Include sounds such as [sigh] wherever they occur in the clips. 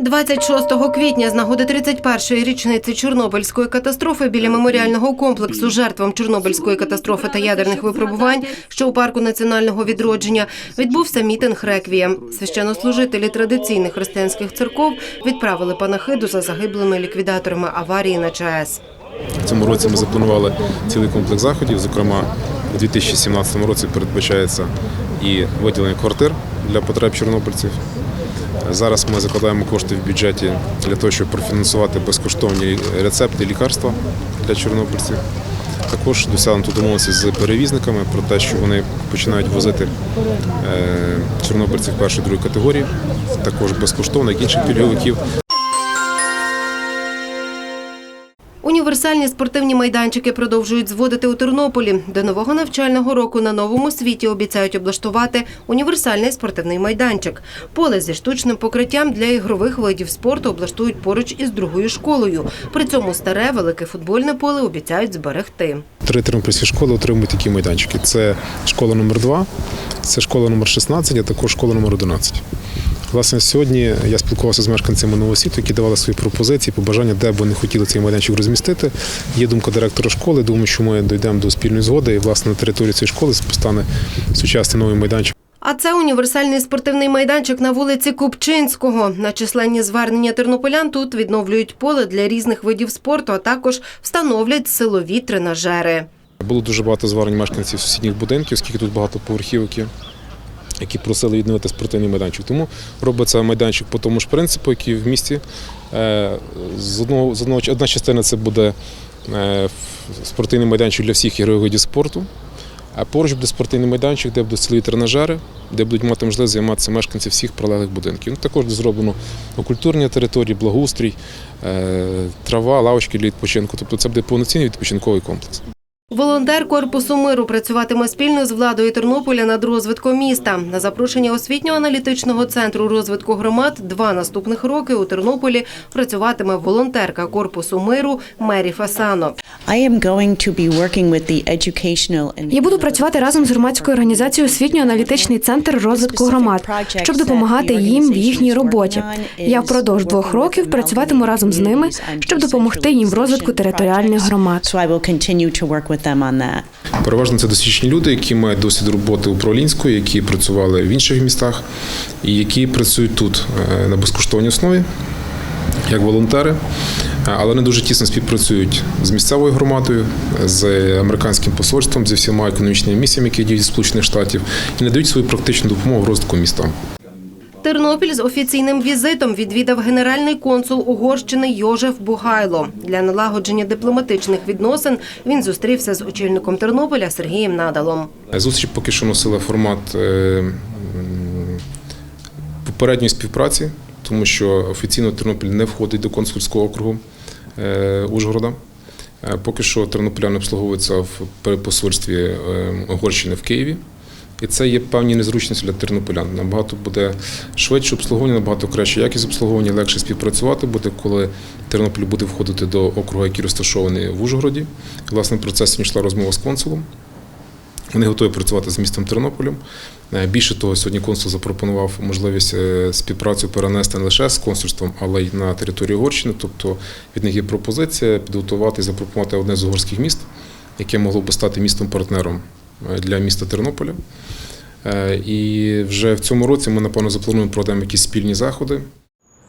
26 квітня з нагоди 31-ї річниці Чорнобильської катастрофи біля меморіального комплексу жертвам Чорнобильської катастрофи та ядерних випробувань, що у парку національного відродження, відбувся мітинг реквієм. Священнослужителі традиційних християнських церков відправили панахиду за загиблими ліквідаторами аварії на ЧАЕС. В цьому році ми запланували цілий комплекс заходів. Зокрема, у 2017 році передбачається і виділення квартир для потреб чорнобильців. Зараз ми закладаємо кошти в бюджеті для того, щоб профінансувати безкоштовні рецепти, лікарства для чорнобильців. Також досягнуто домовленості з перевізниками про те, що вони починають возити е, чорнобильців першої другої категорії, також безкоштовно, як інших пільговиків. Універсальні спортивні майданчики продовжують зводити у Тернополі. До нового навчального року на новому світі обіцяють облаштувати універсальний спортивний майданчик. Поле зі штучним покриттям для ігрових видів спорту облаштують поруч із другою школою. При цьому старе велике футбольне поле обіцяють зберегти. Три тернопільські школи отримують такі майданчики. Це школа номер 2 це школа номер 16, а також школа номер 11. Власне, сьогодні я спілкувався з мешканцями Новосвіту, які давали свої пропозиції, побажання, де б вони хотіли цей майданчик розмістити. Є думка директора школи. Думаю, що ми дійдемо до спільної згоди, і власне на території цієї школи постане сучасний новий майданчик. А це універсальний спортивний майданчик на вулиці Купчинського. На численні звернення тернополян тут відновлюють поле для різних видів спорту, а також встановлять силові тренажери. Було дуже багато звернень мешканців сусідніх будинків, оскільки тут багато поверхівки, які просили відновити спортивний майданчик. Тому робиться майданчик по тому ж принципу, який в місті. Е, З одного, з одного одна частина це буде е, спортивний майданчик для всіх ігрових видів спорту. А поруч буде спортивний майданчик, де будуть силові тренажери, де будуть мати можливість займатися мешканці всіх прилеглих будинків. Ну, також зроблено окультурні території, благоустрій, е, трава, лавочки для відпочинку. Тобто це буде повноцінний відпочинковий комплекс. Волонтер корпусу миру працюватиме спільно з владою Тернополя над розвитком міста. На запрошення освітньо-аналітичного центру розвитку громад два наступних роки у Тернополі працюватиме волонтерка корпусу миру Мері Фасано. Я буду працювати разом з громадською організацією освітньо-аналітичний центр розвитку громад, щоб допомагати їм в їхній роботі. Я впродовж двох років працюватиму разом з ними, щоб допомогти їм в розвитку територіальних громад. On that. Переважно це досвідчені люди, які мають досвід роботи управлінської, які працювали в інших містах і які працюють тут е, на безкоштовній основі, як волонтери, Е, але вони дуже тісно співпрацюють з місцевою громадою, з американським посольством, зі всіма економічними місіями, які діють Сполучених Штатів, і надають свою практичну допомогу розвитку міста. Тернопіль з офіційним візитом відвідав генеральний консул Угорщини Йожеф Бугайло. Для налагодження дипломатичних відносин він зустрівся з очільником Тернополя Сергієм Надалом. Зустріч поки що носила формат е, попередньої співпраці, тому що офіційно Тернопіль не входить до консульського округу е, Ужгорода. Е, Поки що тернополяни обслуговуються в посольстві Угорщини в Києві. І це є певні незручності для тернополян. Набагато буде швидше обслуговування, набагато краще якість обслуговування, легше співпрацювати буде, коли Тернопіль буде входити до округу, який розташований в Ужгороді. І, власне, в процесі йшла розмова з консулом. Вони готові працювати з містом Тернополем. Е, Більше того, сьогодні консул запропонував можливість е, співпрацю перенести не лише з консульством, але й на територію Угорщини. Тобто від них є пропозиція підготувати і запропонувати одне з угорських міст, яке могло би стати містом-партнером для міста Тернополя. Е, І вже в цьому році ми, напевно, заплануємо проведемо якісь спільні заходи.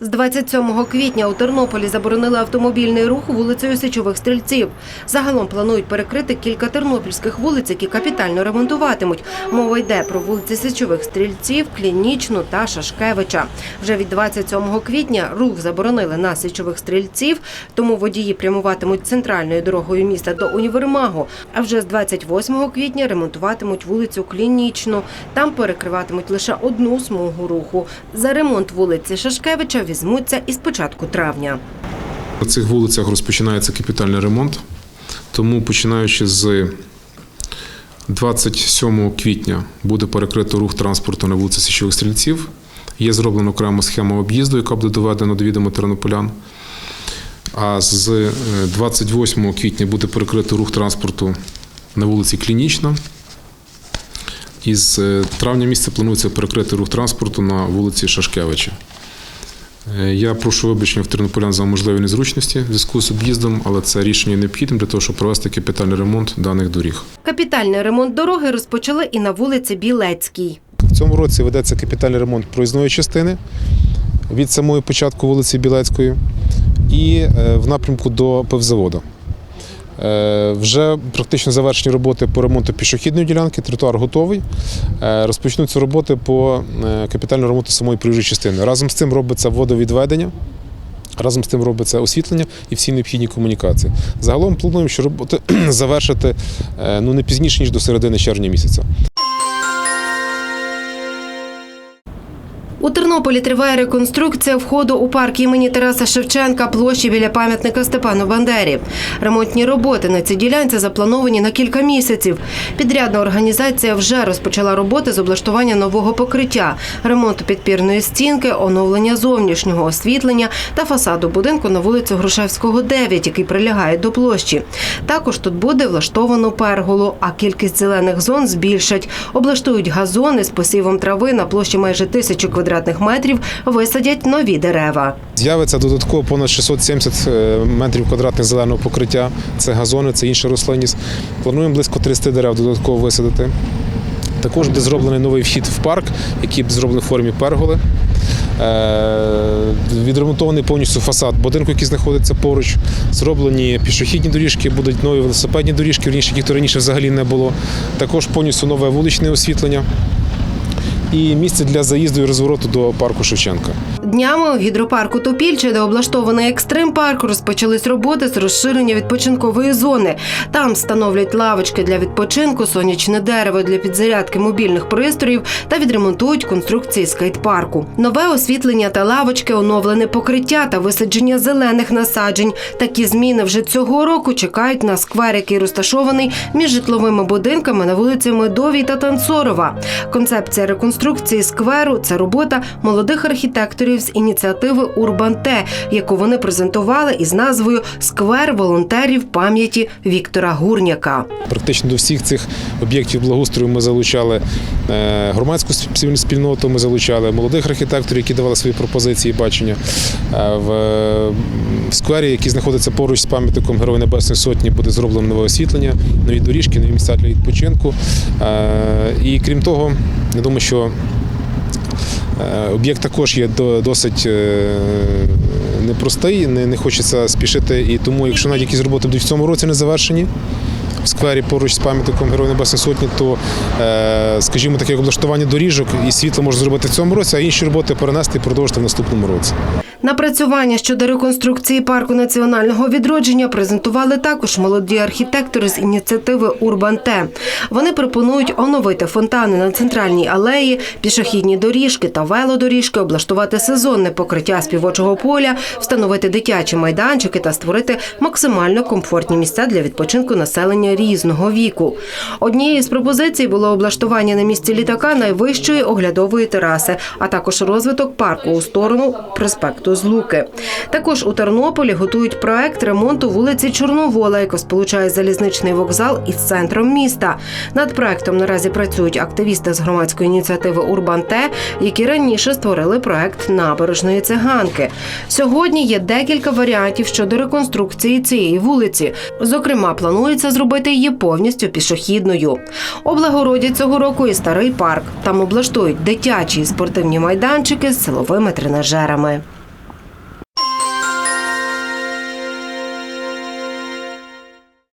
З 27 квітня у Тернополі заборонили автомобільний рух вулицею Січових стрільців. Загалом планують перекрити кілька тернопільських вулиць, які капітально ремонтуватимуть. Мова йде про вулиці Січових стрільців, Клінічну та Шашкевича. Вже від 27 квітня рух заборонили на Січових стрільців, тому водії прямуватимуть центральною дорогою міста до універмагу. А вже з 28 квітня ремонтуватимуть вулицю Клінічну. Там перекриватимуть лише одну смугу руху. За ремонт вулиці Шашкевича візьмуться із початку травня. На цих вулицях розпочинається капітальний ремонт, тому починаючи з 27 квітня буде перекрито рух транспорту на вулиці Січових Стрільців. Є зроблена окрема схема об'їзду, яка буде доведена до відома тернополян. А з е, 28 квітня буде перекрито рух транспорту на вулиці Клінічна. І з е, травня місяця планується перекрити рух транспорту на вулиці Шашкевича. Е, Я прошу вибачення в тернополян за можливі незручності в зв'язку з об'їздом, але це рішення необхідне для того, щоб провести капітальний ремонт даних доріг. Капітальний ремонт дороги розпочали і на вулиці Білецькій. В цьому році ведеться капітальний ремонт проїзної частини від самої початку вулиці Білецької і е, в напрямку до пивзаводу. Е, Вже практично завершені роботи по ремонту пішохідної ділянки, тротуар готовий. Е, Розпочнуться роботи по е, капітальному ремонту самої проїжджої частини. Разом з цим робиться водовідведення. Разом з тим робиться освітлення і всі необхідні комунікації. Загалом плануємо, що роботи [clears throat] завершити ну, не пізніше, ніж до середини червня місяця. У Тернополі триває реконструкція входу у парк імені Тараса Шевченка площі біля пам'ятника Степану Бандері. Ремонтні роботи на цій ділянці заплановані на кілька місяців. Підрядна організація вже розпочала роботи з облаштування нового покриття, ремонту підпірної стінки, оновлення зовнішнього освітлення та фасаду будинку на вулицю Грушевського, 9, який прилягає до площі. Також тут буде влаштовано перголу, а кількість зелених зон збільшать. Облаштують газони з посівом трави на площі майже тисячу квадратних метрів, висадять нові дерева. З'явиться додатково понад 670 е, метрів квадратних зеленого покриття. Це газони, це інша рослинність. Плануємо близько 30 дерев додатково висадити. Також буде зроблений новий вхід в парк, який буде зроблений в формі перголи. Е, Відремонтований повністю фасад будинку, який знаходиться поруч. Зроблені пішохідні доріжки, будуть нові велосипедні доріжки, вірніше, яких раніше взагалі не було. Також повністю нове вуличне освітлення і місце для заїзду і розвороту до парку Шевченка. Днями у гідропарку Топільче, де облаштований екстрим парк, розпочались роботи з розширення відпочинкової зони. Там встановлять лавочки для відпочинку, сонячне дерево для підзарядки мобільних пристроїв та відремонтують конструкції скейт-парку. Нове освітлення та лавочки, оновлене покриття та висадження зелених насаджень. Такі зміни вже цього року чекають на сквер, який розташований між житловими будинками на вулиці Медовій та Танцорова. Концепція реконструкції скверу це робота молодих архітекторів з ініціативи Урбанте, яку вони презентували із назвою Сквер волонтерів пам'яті Віктора Гурняка. Практично до всіх цих об'єктів благоустрою ми залучали е, громадську спільноту, ми залучали молодих архітекторів, які давали свої пропозиції і бачення. Е, В, сквері, який знаходиться поруч з пам'ятником Героя Небесної Сотні, буде зроблено нове освітлення, нові доріжки, нові місця для відпочинку. Е, І крім того, я думаю, що Об'єкт також є до- досить е, непростий, не, не хочеться спішити. І тому, якщо навіть якісь роботи будуть в цьому році не завершені, в сквері поруч з пам'ятником Героя Небесної Сотні, то, е, скажімо, таке облаштування доріжок і світло можна зробити в цьому році, а інші роботи перенести і продовжити в наступному році. Напрацювання щодо реконструкції парку національного відродження презентували також молоді архітектори з ініціативи Урбанте. Вони пропонують оновити фонтани на центральній алеї, пішохідні доріжки та велодоріжки, облаштувати сезонне покриття співочого поля, встановити дитячі майданчики та створити максимально комфортні місця для відпочинку населення різного віку. Однією з пропозицій було облаштування на місці літака найвищої оглядової тераси, а також розвиток парку у сторону проспекту Злуки. Також у Тернополі готують проект ремонту вулиці Чорновола, яка сполучає залізничний вокзал із центром міста. Над проектом наразі працюють активісти з громадської ініціативи Урбанте, які раніше створили проект набережної циганки. Сьогодні є декілька варіантів щодо реконструкції цієї вулиці. Зокрема, планується зробити її повністю пішохідною. Облагородять цього року і старий парк. Там облаштують дитячі і спортивні майданчики з силовими тренажерами.